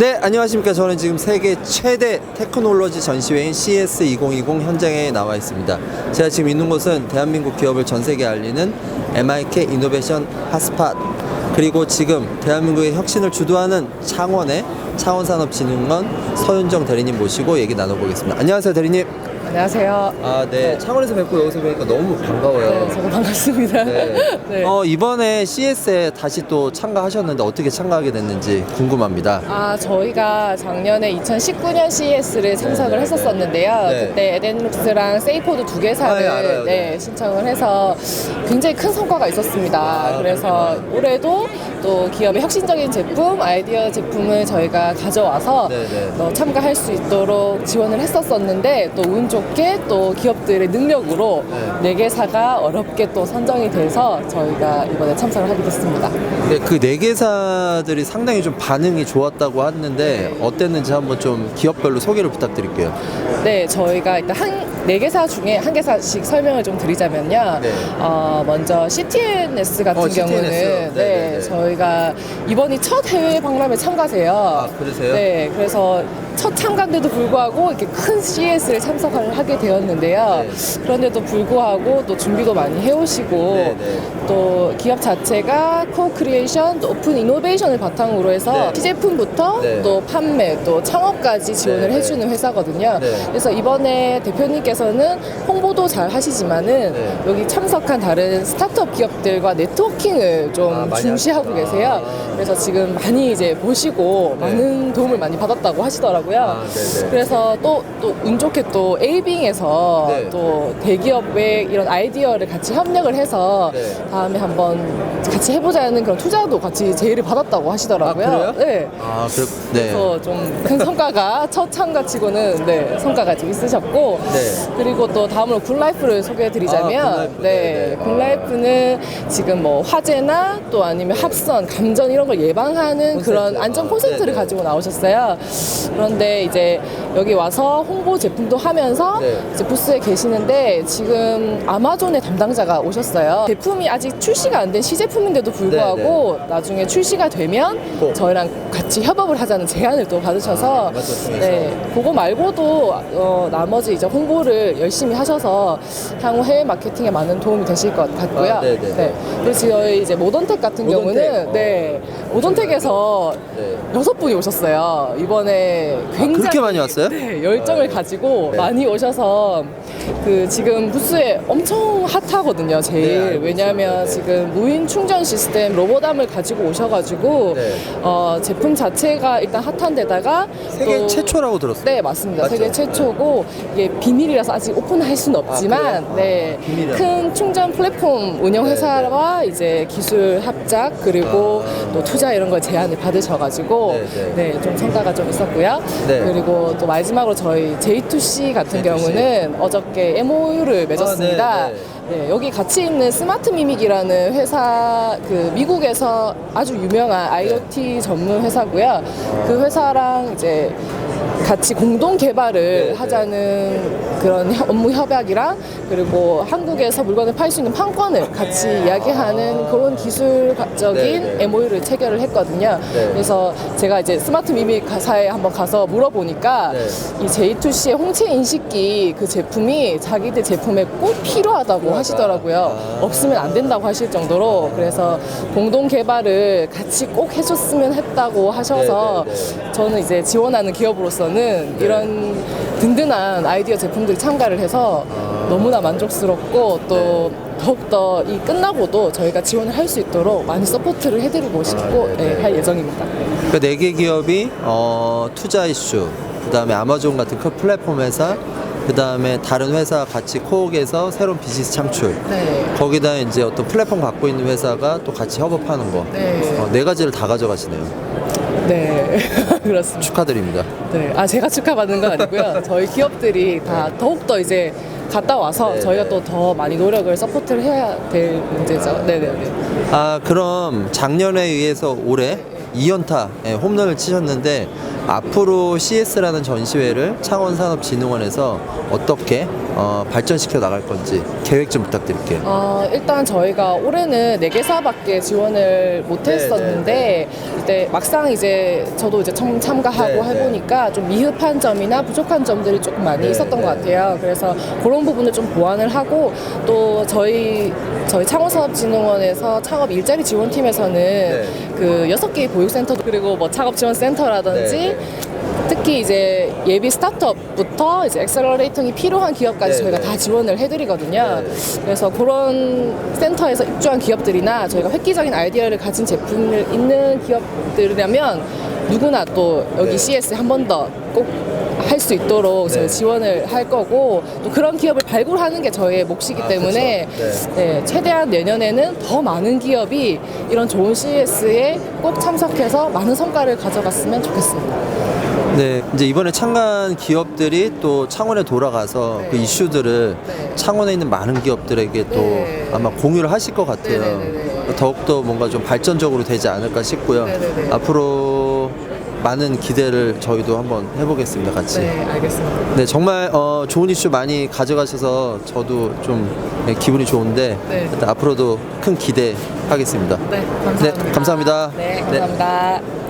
네, 안녕하십니까. 저는 지금 세계 최대 테크놀로지 전시회인 CS 2020 현장에 나와 있습니다. 제가 지금 있는 곳은 대한민국 기업을 전 세계에 알리는 MIK 이노베이션 핫스팟 그리고 지금 대한민국의 혁신을 주도하는 창원의 창원산업진흥원 서윤정 대리님 모시고 얘기 나눠보겠습니다. 안녕하세요, 대리님. 안녕하세요. 아, 네. 창원에서 뵙고 여기서 뵈니까 너무 반가워요. 네, 저도 반갑습니다. 네. 네. 어, 이번에 CS에 다시 또 참가하셨는데 어떻게 참가하게 됐는지 궁금합니다. 아, 저희가 작년에 2019년 CES를 참석을 네, 했었었는데요. 네. 그때 에덴룩스랑 세이포드 두 개사를 아, 예, 알아요. 네, 네. 신청을 해서 굉장히 큰 성과가 있었습니다. 아, 그래서 올해도 또 기업의 혁신적인 제품, 아이디어 제품을 저희가 가져와서 네, 네. 또 참가할 수 있도록 지원을 했었었는데 또 운 좋게 또 기업들의 능력으로 네. 네 개사가 어렵게 또 선정이 돼서 저희가 이번에 참석을 하게 됐습니다. 네, 그네 개사들이 상당히 좀 반응이 좋았다고 하는데 어땠는지 한번 좀 기업별로 소개를 부탁드릴게요. 네, 저희가 일단 한 네 개사 중에 한 개사씩 설명을 좀 드리자면요. 네. 어, 먼저 CTNS 같은 어, CTNS. 경우는 네, 네, 네, 네. 저희 가 이번이 첫 해외 박람회 참가세요. 아, 그러세요? 네, 그래서 첫 참가인데도 불구하고 이렇게 큰 CS를 참석을 하게 되었는데요. 네. 그런데도 불구하고 또 준비도 많이 해오시고 네, 네. 또 기업 자체가 코크리에이션, 또 오픈 이노베이션을 바탕으로 해서 네. 시제품부터 네. 또 판매, 또 창업까지 지원을 네, 네. 해주는 회사거든요. 네. 그래서 이번에 대표님께서는 홍보도 잘 하시지만은 네. 여기 참석한 다른 스타트업 기업들과 네트워킹을 좀 아, 중시하고. 계세요. 그래서 지금 많이 이제 보시고 네. 많은 도움을 많이 받았다고 하시더라고요. 아, 네네. 그래서 또 또 운 좋게 또 에이빙에서 네. 또 대기업의 이런 아이디어를 같이 협력을 해서 네. 다음에 한번 같이 해보자는 그런 투자도 같이 제의를 받았다고 하시더라고요. 아, 그래요? 네. 아, 그, 네. 그래서 좀 큰 성과가 첫 참가치고는 네 성과가 좀 있으셨고 네. 그리고 또 다음으로 굿라이프를 소개해드리자면 아, 굿라이프. 네, 네, 네. 굿라이프는 지금 뭐 화재나 또 아니면 합선 감전 이런 걸 예방하는 콘센트. 그런 안전 아, 콘센트를 네, 네. 가지고 나오셨어요. 그런 데 이제 여기 와서 홍보 제품도 하면서 네. 이제 부스에 계시는데 지금 아마존의 담당자가 오셨어요. 제품이 아직 출시가 안 된 시제품인데도 불구하고 나중에 출시가 되면 네, 꼭. 저희랑 같이 협업을 하자는 제안을 또 받으셔서 아, 아마존 통해서. 네 그거 말고도 어, 나머지 이제 홍보를 열심히 하셔서 향후 해외 마케팅에 많은 도움이 되실 것 같고요. 아, 네 네네. 네. 그리고 저희 이제 모던텍 같은 모던텍. 경우는 어. 네 모던텍에서 네. 여섯 분이 오셨어요. 이번에 굉장히 그렇게 많이 왔어요? 네, 열정을 아, 네. 가지고 네. 많이 오셔서 그 지금 부스에 엄청 핫하거든요. 네, 제일 알고 왜냐하면. 네. 지금 무인 충전 시스템 로보담을 가지고 오셔가지고 네. 어, 제품 자체가 일단 핫한데다가 세계 또- 최초라고 들었어요. 네 맞습니다. 맞죠? 세계 최초고 이게 비밀이라서 아직 오픈할 수는 없지만 그래요? 네, 아. 큰 충전 플랫폼 운영 네, 회사와 이제 기술 합작 그리고 아. 또 투자 이런 걸 제안을 받으셔가지고 네, 네, 네. 좀 성과가 좀 있었고요. 네. 그리고 또 마지막으로 저희 J2C 같은 J2C. 경우는 어저께 MOU를 맺었습니다. 아, 네, 네, 여기 같이 있는 스마트 미믹이라는 회사 그 미국에서 아주 유명한 IoT 전문 회사고요. 그 회사랑 이제 같이 공동 개발을 네, 네. 하자는 그런 협- 업무 협약이랑 그리고 한국에서 물건을 팔 수 있는 판권을 같이 이야기하는 그런 기술적인 네, 네. MOU를 체결을 했거든요. 네. 그래서 제가 이제 스마트 미믹 가사에 한번 가서 물어보니까 네. 이 J2C의 홍채 인식기 그 제품이 자기들 제품에 꼭 필요하다고 하시더라고요. 아. 없으면 안 된다고 하실 정도로 그래서 공동 개발을 같이 꼭 해줬으면 했다고 하셔서 네, 네, 네. 저는 이제 지원하는 기업으로 서는 이런 든든한 아이디어 제품들이 참가를 해서 아. 너무나 만족스럽고 또 더욱더 이 끝나고도 저희가 지원을 할 수 있도록 많이 서포트를 해드리고 싶고 네, 네. 네, 할 예정입니다. 그 네 개 기업이 어, 투자 이슈, 그 다음에 아마존 같은 큰 플랫폼 회사, 그 다음에 다른 회사 같이 코옥에서 새로운 비즈니스 창출. 네. 거기다 이제 어떤 플랫폼 갖고 있는 회사가 또 같이 협업하는 거. 네. 어, 네 가지를 다 가져가시네요. 네, 그렇습니다. 축하드립니다. 네, 아 제가 축하받는 건 아니고요. 저희 기업들이 다 더욱 더 이제 갔다 와서 네, 저희가 네. 또더 많이 노력을 서포트를 해야 될 문제죠. 네, 네, 네. 아, 그럼 작년에 의해서 올해 2연타 예, 홈런을 치셨는데 앞으로 CS라는 전시회를 창원산업진흥원에서 어떻게 어, 발전시켜 나갈 건지 계획 좀 부탁드릴게요. 어, 일단 저희가 올해는 4개사밖에 지원을 못 네, 했었는데 이때 막상 이제 저도 이제 참, 참가하고 네, 네. 해보니까 좀 미흡한 점이나 부족한 점들이 조금 많이 네, 있었던 네. 것 같아요. 그래서 그런 부분을 좀 보완을 하고 또 저희 저희 창원사업진흥원에서 창업 일자리 지원팀에서는 그 여섯 개의 보육센터 그리고 뭐 창업 지원 센터라든지 네, 네. 특히 이제 예비 스타트업부터 이제 엑셀러레이팅이 필요한 기업까지 네, 저희가 네. 다 지원을 해드리거든요. 네. 그래서 그런 센터에서 입주한 기업들이나 저희가 획기적인 아이디어를 가진 제품을 있는 기업들이라면 누구나 또 여기 네. CS 한번 더 꼭 할 수 있도록 네. 저희 지원을 할 거고 또 그런 기업을 발굴하는 게 저희의 몫이기 아, 때문에 그쵸. 네, 최대한 내년에는 더 많은 기업이 이런 좋은 CS에 꼭 참석해서 많은 성과를 가져갔으면 좋겠습니다. 네, 이제 이번에 참가한 기업들이 또 창원에 돌아가서 네. 그 이슈들을 네. 창원에 있는 많은 기업들에게 또 네. 아마 공유를 하실 것 같아요. 네네네네. 더욱더 뭔가 좀 발전적으로 되지 않을까 싶고요. 네네네. 앞으로 많은 기대를 저희도 한번 해보겠습니다, 같이. 네, 알겠습니다. 네, 정말 어, 좋은 이슈 많이 가져가셔서 저도 좀 네, 기분이 좋은데 네. 일단 앞으로도 큰 기대하겠습니다. 네, 감사합니다. 네, 감사합니다. 네, 네. 감사합니다.